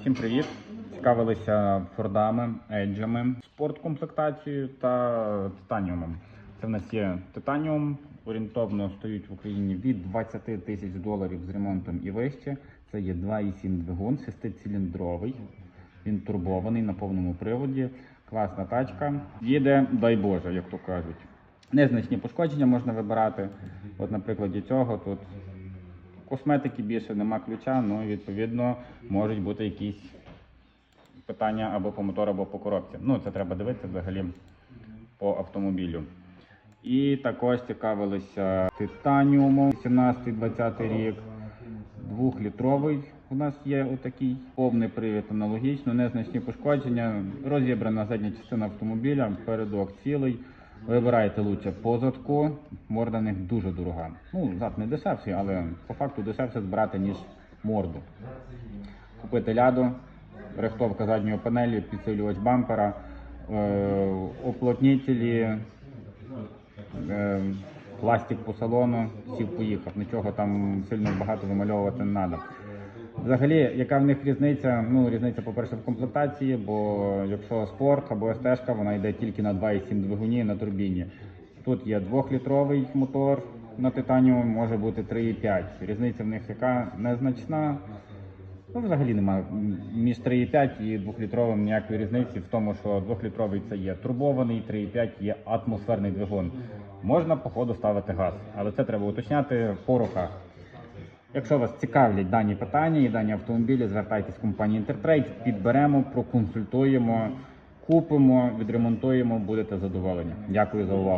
Всім привіт! Цікавилися фордами, еджами, спорткомплектацією та титаніумом. Це в нас є титаніум. Орієнтовно стоїть в Україні від 20 тисяч доларів з ремонтом і вище. Це є 2,7 двигун, шестициліндровий. Він турбований на повному приводі. Класна тачка. Їде, дай Боже, як то кажуть. Незначні пошкодження можна вибирати. От на прикладі цього тут косметики більше, нема ключа, ну і відповідно можуть бути якісь питання або по мотору, або по коробці. Ну, це треба дивитися взагалі по автомобілю. І також цікавилися титаніумом 17-20 рік. Двохлітровий у нас є отакий повний привід аналогічно, незначні пошкодження, розібрана задня частина автомобіля, передок цілий. Вибирайте лучше по задку, морда в них дуже дорога. Ну, зад не дешевший, але по факту дешевше збирати, ніж морду. Купити ляду, рихтовка задньої панелі, підсилювач бампера, е, уплотнителі, е, пластик по салону, сів поїхав, нічого там сильно багато вимальовувати не треба. Взагалі, яка в них різниця? Ну, різниця, по-перше, в комплектації, бо якщо спорт або СТ, вона йде тільки на 2,7 двигуні на турбіні. Тут є 2-літровий мотор на титаніум, може бути 3,5. Різниця в них яка незначна. Ну, взагалі немає між 3,5 і 2-літровим ніякої різниці в тому, що 2-літровий це є турбований, 3,5 є атмосферний двигун. Можна по ходу ставити газ, але це треба уточняти по руках. Якщо вас цікавлять дані питання і дані автомобілі, звертайтесь в компанію Intertrade, підберемо, проконсультуємо, купимо, відремонтуємо, будете задоволені. Дякую за увагу.